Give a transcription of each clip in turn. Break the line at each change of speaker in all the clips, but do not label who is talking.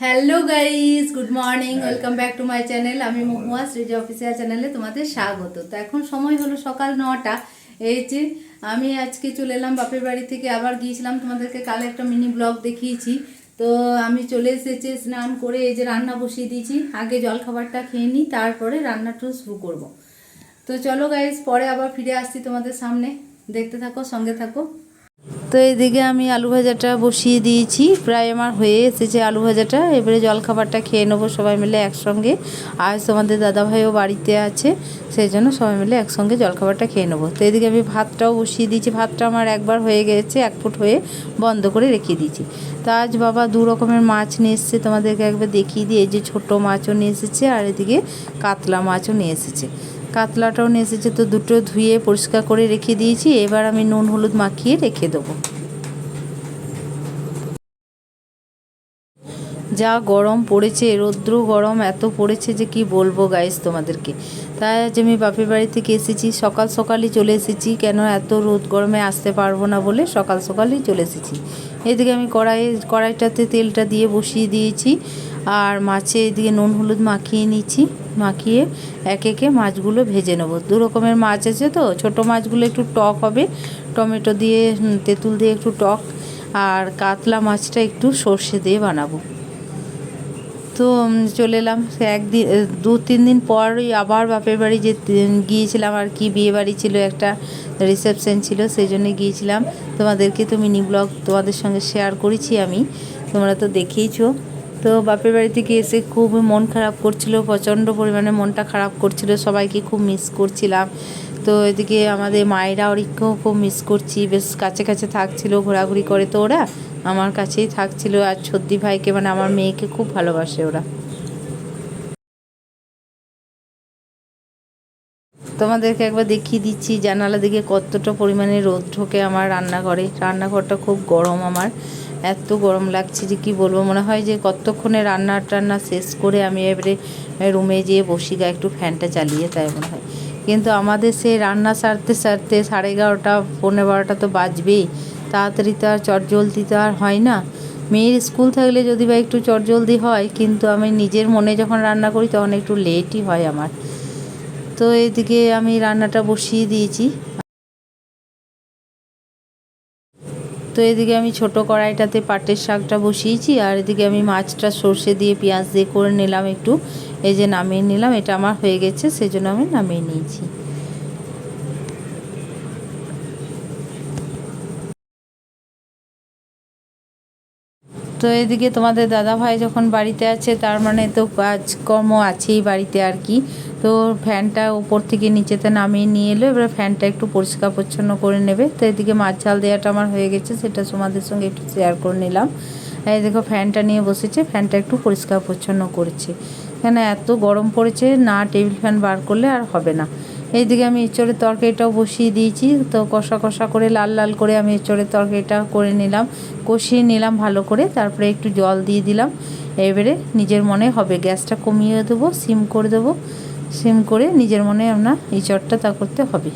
Hello guys good morning welcome back to my channel আমি Mahua Sreeja official চ্যানেলে তোমাদের স্বাগত। তো এখন সময় হলো সকাল নটা। এই যে আমি আজকে চলে এলাম বাপের বাড়ি থেকে আবার গিয়েছিলাম তোমাদেরকে কালে একটা মিনি ব্লগ দেখিয়েছি। তো আমি চলে এসেছি স্নান করে এই যে রান্না বসিয়ে দিয়েছি। আগে জল খাবারটা খেয়ে নিই তারপরে রান্নাটা শুরু করব। তো চলো গাইস পরে আবার ফিরে আসছি তোমাদের সামনে। দেখতে থাকো সঙ্গে থাকো। তো এদিকে আমি আলু ভাজাটা বসিয়ে দিয়েছি। প্রায় আমার হয়ে এসেছে আলু ভাজাটা। এবারে জলখাবারটা খেয়ে নেব সবাই মিলে একসঙ্গে। আজ তোমাদের দাদাভাইও বাড়িতে আছে, সেই জন্য সবাই মিলে একসঙ্গে জলখাবারটা খেয়ে নেব। তো এদিকে আমি ভাতটাও বসিয়ে দিয়েছি। ভাতটা আমার একবার হয়ে গেছে, এক ফুট হয়ে বন্ধ করে রেখে দিয়েছি। তো আজ বাবা দু রকমের মাছ নিয়ে এসেছে, তোমাদেরকে একবার দেখিয়ে দিয়ে যে ছোটো মাছও নিয়ে এসেছে আর এদিকে কাতলা মাছও নিয়ে এসেছে। কাতলাটাও এসেছে, তো দুটো ধুয়ে পরিষ্কার করে রেখে দিয়েছি। এবার আমি নুন, হলুদ মাখিয়ে রেখে দেবো। যা গরম পড়েছে, রৌদ্র গরম, এত পড়েছে যে কি বলব গাইস তোমাদেরকে। তাই আজ আমি বাপের বাড়ি থেকে এসেছি, সকাল সকালই চলে এসেছি, কেন এত রোদ গরমে আসতে পারব না বলে সকাল সকালই চলে এসেছি। এদিকে আমি কড়াই, কড়াইটাতে তেলটা দিয়ে বসিয়ে দিয়েছি, আর মাছে এদিকে নুন হলুদ মাখিয়ে নিচ্ছি মাখিয়ে এক একে মাছগুলো ভেজে নেব। দু রকমের মাছ আছে তো, ছোট মাছগুলো একটু টক হবে, টমেটো দিয়ে তেঁতুল দিয়ে একটু টক, আর কাতলা মাছটা একটু সর্ষে দিয়ে বানাবো। তো চলে এলাম। সে একদিন দু, তিন দিন পরই আবার বাপের বাড়ি যে গিয়েছিলাম আর কি। বিয়ে বাড়ি ছিল, একটা রিসেপশন ছিল, সেই জন্যে গিয়েছিলাম। তোমাদেরকে তো মিনি ব্লগ তোমাদের সঙ্গে শেয়ার করেছি আমি। তোমরা তো দেখেইছো। তো বাপের বাড়ি থেকে এসে খুব মন খারাপ করছিল, প্রচণ্ড পরিমাণে মনটা খারাপ করছিল। সবাইকে খুব মিস করছিলাম। তো এদিকে আমাদের মায়েরা ওরিকেও খুব মিস করছি। বেশ কাছে কাছে থাকছিল, ঘোরাঘুরি করে তো ওরা। আমার কাছেই থাকছিল আর সর্দি ভাইকে মানে আমার মেয়েকে খুব ভালোবাসে ওরা। তোমাদেরকে একবার দেখিয়ে দিচ্ছি, জানালা দিকে কতটা পরিমাণে রোদ ঢোকে আমার রান্নাঘরে। রান্নাঘরটা খুব গরম আমার। এত গরম লাগছে যে কি বলব, মনে হয় যে কতক্ষণে রান্না টান্না শেষ করে আমি এবারে রুমে যেয়ে বসি, গা একটু ফ্যানটা চালিয়ে তাই মনে হয়। কিন্তু আমাদের সেই রান্না সারতে সারতে সাড়ে এগারোটা পনেরো বারোটা তো বাজবেই। তাড়াতাড়ি তো আর চটজলদি তো আর হয় না। মেয়ের স্কুল থাকলে যদি বা একটু চটজলদি হয়, কিন্তু আমি নিজের মনে যখন রান্না করি, তখন একটু লেটই হয় আমার। তো এদিকে আমি রান্নাটা বসিয়ে দিয়েছি। তো এদিকে আমি ছোট কড়াইটাতে পাটের শাকটা বসিয়েছি, আর এদিকে আমি মাছটা সর্ষে দিয়ে পেঁয়াজ দিয়ে করে নিলাম একটু। এই যে নামিয়ে নিলাম, এটা আমার হয়ে গেছে সেই জন্য আমি নামিয়ে নিয়েছি। তো এদিকে তোমাদের দাদা ভাই যখন বাড়িতে আছে, তার মানে তো কাজকর্ম আছেই বাড়িতে আর কি। তো ফ্যানটা উপর থেকে নিচেতে নামিয়ে নিয়ে এলো, এবার ফ্যানটা একটু পরিষ্কার পরিচ্ছন্ন করে নেবে। তো এদিকে মাছ ঝাল দেওয়াটা আমার হয়ে গেছে, সেটা তোমাদের সঙ্গে একটু শেয়ার করে নিলাম। এই দেখো, ফ্যানটা নিয়ে বসেছে, ফ্যানটা একটু পরিষ্কার পরিচ্ছন্ন করছে। কেন এত গরম পড়েছে, না টেবিল ফ্যান বার করলে আর হবে না। এইদিকে আমি এঁচড়ের তরকারিটাও বসিয়ে দিয়েছি। তো কষা কষা করে, লাল লাল করে আমি এঁচড়ের তরকারিটা করে নিলাম। কষিয়ে নিলাম ভালো করে, তারপরে একটু জল দিয়ে দিলাম। এবারে নিজের মনে হবে, গ্যাসটা কমিয়ে দেবো, সিম করে দেবো। সিম করে নিজের মনে আমরা এঁচড়টা তা করতে হবে।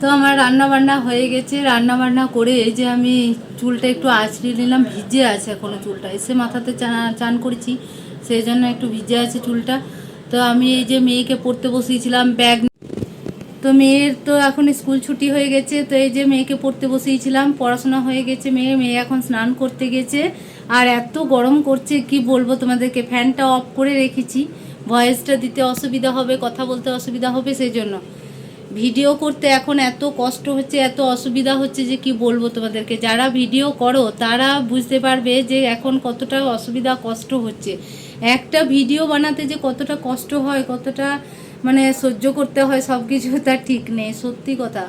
তো আমার রান্না বান্না হয়ে গেছে। রান্না বান্না করে এই যে আমি চুলটা একটু আঁচড়িয়ে নিলাম, ভিজে আছে এখনও চুলটা। এসে মাথাতে চান করেছি, সেই জন্য একটু ভিজে আছে চুলটা। তো আমি এই যে মেয়েকে পড়তে বসিয়েছিলাম, ব্যাগ তো মেয়ের তো এখন স্কুল ছুটি হয়ে গেছে, তো এই যে মেয়েকে পড়তে বসিয়েছিলাম, পড়াশোনা হয়ে গেছে, মেয়ে মেয়ে এখন স্নান করতে গেছে। আর এত গরম করছে, কি বলব তোমাদেরকে, ফ্যানটা অফ করে রেখেছি। ভয়েসটা দিতে অসুবিধা হবে, কথা বলতে অসুবিধা হবে, সেই জন্য। ভিডিও করতে এখন এত কষ্ট হচ্ছে, এত অসুবিধা হচ্ছে যে কি বলব তোমাদেরকে। যারা ভিডিও করো, তারা বুঝতে পারবে যে এখন কতটা অসুবিধা, কষ্ট হচ্ছে। একটা ভিডিও বানাতে যে কতটা কষ্ট হয়, কতটা মানে সহ্য করতে হয়, সব কিছু তার ঠিক নেই। সত্যি কথা,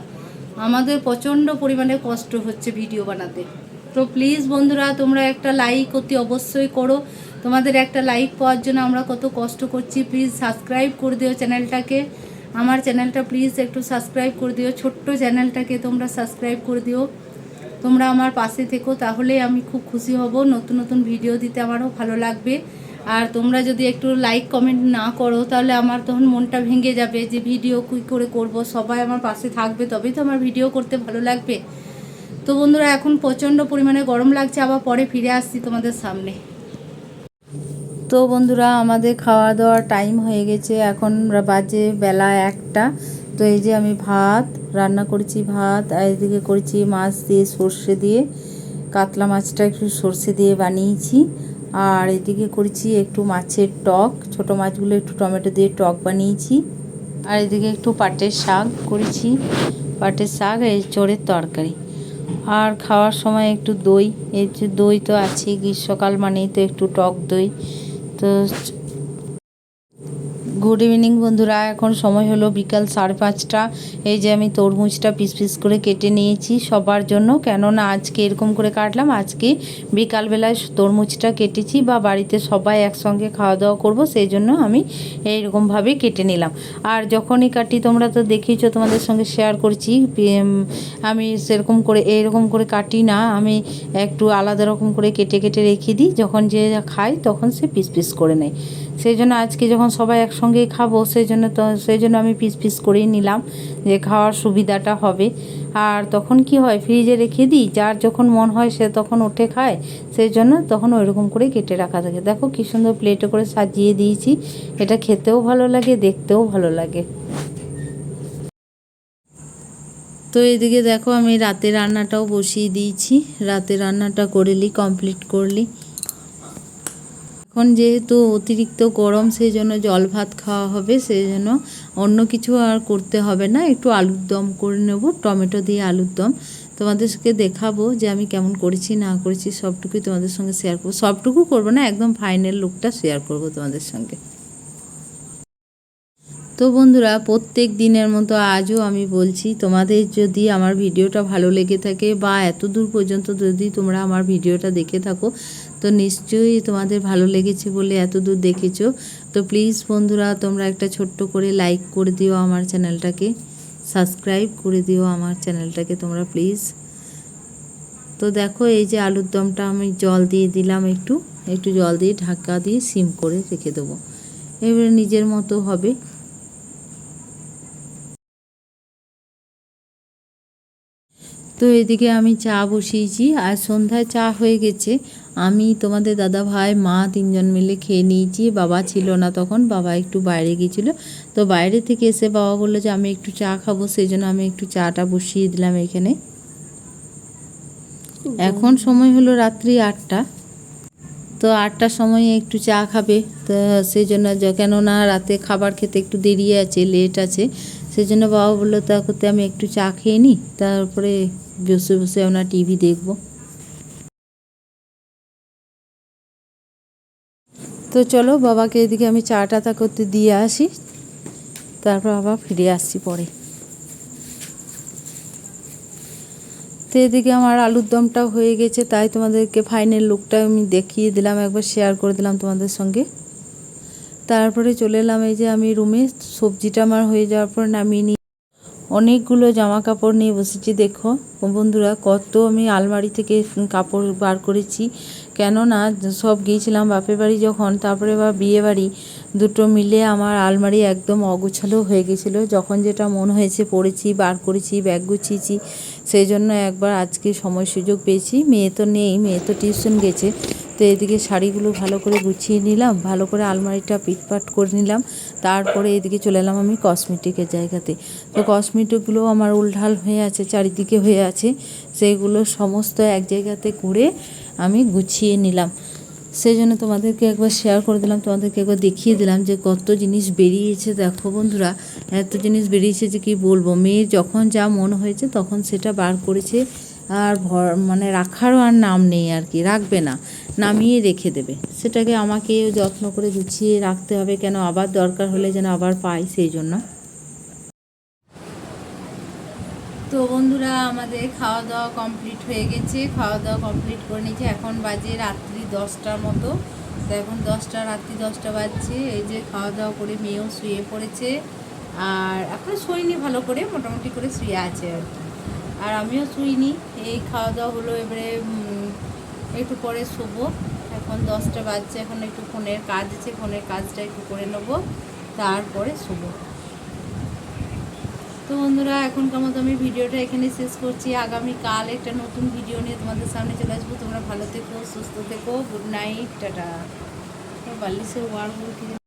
আমাদের প্রচণ্ড পরিমাণে কষ্ট হচ্ছে ভিডিও বানাতে। তো প্লিজ বন্ধুরা, তোমরা একটা লাইক অতি অবশ্যই করো। তোমাদের একটা লাইক পাওয়ার জন্য আমরা কত কষ্ট করছি। প্লিজ সাবস্ক্রাইব করে দিও চ্যানেলটাকে। আমার চ্যানেলটা প্লিজ একটু সাবস্ক্রাইব করে দিও। ছোট্ট চ্যানেলটাকে তোমরা সাবস্ক্রাইব করে দিও। তোমরা আমার পাশে থেকো, তাহলে আমি খুব খুশি হব। নতুন নতুন ভিডিও দিতে আমারও ভালো লাগবে। আর তোমরা যদি একটু লাইক কমেন্ট না করো, তাহলে আমার তখন মনটা ভেঙে যাবে যে ভিডিও কী করে করব। সবাই আমার পাশে থাকবে, তবেই তো আমার ভিডিও করতে ভালো লাগবে। তো বন্ধুরা, এখন প্রচণ্ড পরিমাণে গরম লাগছে, আবার পরে ফিরে আসছি তোমাদের সামনে। তো বন্ধুরা, আমাদের খাওয়া দাওয়ার টাইম হয়ে গেছে। এখন বাজে বেলা একটা। তো এই যে আমি ভাত, রান্না করেছি ভাত, আর এদিকে করেছি মাছ দিয়ে সর্ষে দিয়ে। কাতলা মাছটা একটু সর্ষে দিয়ে বানিয়েছি। আর এদিকে করেছি একটু মাছের টক। ছোট মাছগুলো একটু টমেটো দিয়ে টক বানিয়েছি। আর এদিকে একটু পাটের শাক করেছি। পাটের শাক এই চোরের তরকারি। আর খাওয়ার সময় একটু দই। এই যে দই তো আছে গ্রীষ্মকাল মানেই তো একটু টক দই। তো গুড ইভিনিং বন্ধুরা। এখন সময় হলো বিকাল সাড়ে পাঁচটা। এই যে আমি তরমুজটা পিস পিস করে কেটে নিয়েছি সবার জন্য। কেননা আজকে এরকম করে কাটলাম, আজকে বিকালবেলায় তরমুজটা কেটেছি বা বাড়িতে সবাই একসঙ্গে খাওয়া দাওয়া করব, সেই জন্য আমি এইরকমভাবে কেটে নিলাম। আর যখনই কাটি, তোমরা তো দেখেইছো তোমাদের সঙ্গে শেয়ার করছি। আমি সেরকম করে, এইরকম করে কাটি না। আমি একটু আলাদা রকম করে কেটে কেটে রেখে দিই। যখন যে খায়, তখন সে পিস পিস করে নেয়। সেই জন্য আজকে যখন সবাই একসঙ্গেই খাব, সেই জন্য তো, সেই জন্য আমি পিস পিস করেই নিলাম যে খাওয়ার সুবিধাটা হবে। আর তখন কি হয়, ফ্রিজে রেখে দিই, যার যখন মন হয় সে তখন উঠে খায়, সেই জন্য তখন ওইরকম করে কেটে রাখা থাকে। দেখো কী সুন্দর প্লেটে করে সাজিয়ে দিয়েছি, এটা খেতেও ভালো লাগে, দেখতেও ভালো লাগে। তো এদিকে দেখো আমি রাতে রান্নাটাও বসিয়ে দিয়েছি রাতে রান্নাটা করলি কমপ্লিট করলি এখন যেহেতু অতিরিক্ত গরম সেই জন্য জল ভাত খাওয়া হবে সেই জন্য অন্য কিছু আর করতে হবে না। একটু আলুর দম করে নেব, টমেটো দিয়ে আলুর দম। তোমাদেরকে দেখাবো যে আমি কেমন করেছি, না করেছি, সবটুকুই তোমাদের সঙ্গে শেয়ার করব। সবটুকু করব না, একদম ফাইনাল লুকটা শেয়ার করব তোমাদের সঙ্গে। তো বন্ধুরা, প্রত্যেক দিনের মতো আজও আমি বলছি, তোমাদের যদি আমার ভিডিওটা ভালো লেগে থাকে বা এত দূর পর্যন্ত যদি তোমরা আমার ভিডিওটা দেখে থাকো তো নিশ্চয়ই তোমাদের ভালো লেগেছে বলে এত দূর দেখেছ। তো প্লিজ বন্ধুরা, তোমরা একটা ছোট্ট করে লাইক করে দিও আমার চ্যানেলটাকে সাবস্ক্রাইব করে দিও আমার চ্যানেলটাকে তোমরা প্লিজ তো দেখো, এই যে আলুর দমটা আমি জল দিয়ে দিলাম একটু একটু জল দিয়ে ঢাকা দিয়ে সিম করে রেখে দেবো। এবারে নিজের মতো হবে। তো এদিকে আমি চা বসিয়েছি, আর সন্ধ্যায় চা হয়ে গেছে। আমি তোমাদের দাদা ভাই, মা তিনজন মিলে খেয়ে নিয়েছি। বাবা ছিল না তখন, বাবা একটু বাইরে গিয়েছিল। তো বাইরে থেকে এসে বাবা বলল যে, আমি একটু চা খাব। সেই জন্য আমি একটু চাটা বসিয়ে দিলাম এখানে। এখন সময় হলো রাত্রি আটটা। তো আটটার সময় একটু চা খাবে। তো সেই জন্য কেননা রাতে খাবার খেতে একটু দেরি আছে, লেট আছে। সেই জন্য বাবা বলল, তা করতে আমি একটু চা খেয়ে নিই তারপরে বসে বসে আমরা টিভি দেখব। তো চলো বাবাকে এদিকে আমি চাটা তা করতে দিয়ে আসি। তারপর আবার ফিরে আসছি পরে। তো এদিকে আমার আলুর দমটাও হয়ে গেছে, তাই তোমাদেরকে ফাইনাল লুকটা আমি দেখিয়ে দিলাম, একবার শেয়ার করে দিলাম তোমাদের সঙ্গে। তারপরে চলে এলাম এই যে আমি রুমে সবজিটা আমার হয়ে যাওয়ার পর নামিয়ে নিই অনেকগুলো জামা কাপড় নিয়ে বসেছি, দেখো। বন্ধুরা, কত আমি আলমারি থেকে কাপড় বার করেছি। কেননা, সব গিয়েছিলাম বাপের বাড়ি যখন, তারপরে বা বিয়ে বাড়ি, দুটো মিলে আমার আলমারি একদম অগুছালো হয়ে গেছিল। যখন যেটা মন হয়েছে, পড়েছি, বার করেছি, ব্যাগ গুছিয়েছি, সেই জন্য একবার আজকে সময় সুযোগ পেয়েছি। মেয়ে তো নেই, মেয়ে তো টিউশন গেছে। তো এদিকে শাড়িগুলো ভালো করে গুছিয়ে নিলাম, ভালো করে আলমারিটা পিটপাট করে নিলাম, তারপরে এদিকে চলে এলাম আমি কসমেটিকের জায়গাতে। তো কসমেটিকগুলো আমার উলঢাল হয়ে আছে, চারিদিকে হয়ে আছে সেইগুলো সমস্ত এক জায়গাতে করে আমি গুছিয়ে নিলাম। সেই জন্য তোমাদেরকে একবার শেয়ার করে দিলাম, তোমাদেরকে একবার দেখিয়ে দিলাম যে কত জিনিস বেরিয়েছে। দেখো বন্ধুরা, এত জিনিস বেরিয়েছে যে কি বলব, মেয়ের যখন যা মন হয়েছে তখন সেটা বার করেছে আর ভর মানে রাখারও আর নাম নেই আর কি, রাখবে না, নামিয়ে রেখে দেবে। সেটাকে আমাকে যত্ন করে গুছিয়ে রাখতে হবে, কেন আবার দরকার হলে যেন আবার পাই সেই জন্য। তো বন্ধুরা, আমাদের খাওয়া দাওয়া কমপ্লিট হয়ে গেছে। খাওয়া দাওয়া কমপ্লিট করে নিয়েছে। এখন বাজে রাত্রি দশটার মতো। তো এখন দশটা, রাত্রি দশটা বাজছে। এই যে খাওয়া দাওয়া করে মেয়েও শুয়ে পড়েছে। আর এখন শুইনি ভালো করে, মোটামুটি করে শুয়ে আছে আর কি। আর আমিও শুইনি এই খাওয়া দাওয়া হলো, এবারে একটু পরে শোবো। এখন দশটা বাজছে, এখন একটু ফোনের কাজ আছে, ফোনের কাজটা একটু করে নেব, তারপরে শোবো। তো বন্ধুরা, এখনকার মতো আমি ভিডিওটা এখানে শেষ করছি। আগামীকাল একটা নতুন ভিডিও নিয়ে তোমাদের সামনে চলে আসব। তোমরা ভালো থেকো, সুস্থ থেকো, গুড নাইট, টাটা। বাল্লিশে ওয়ার বলতে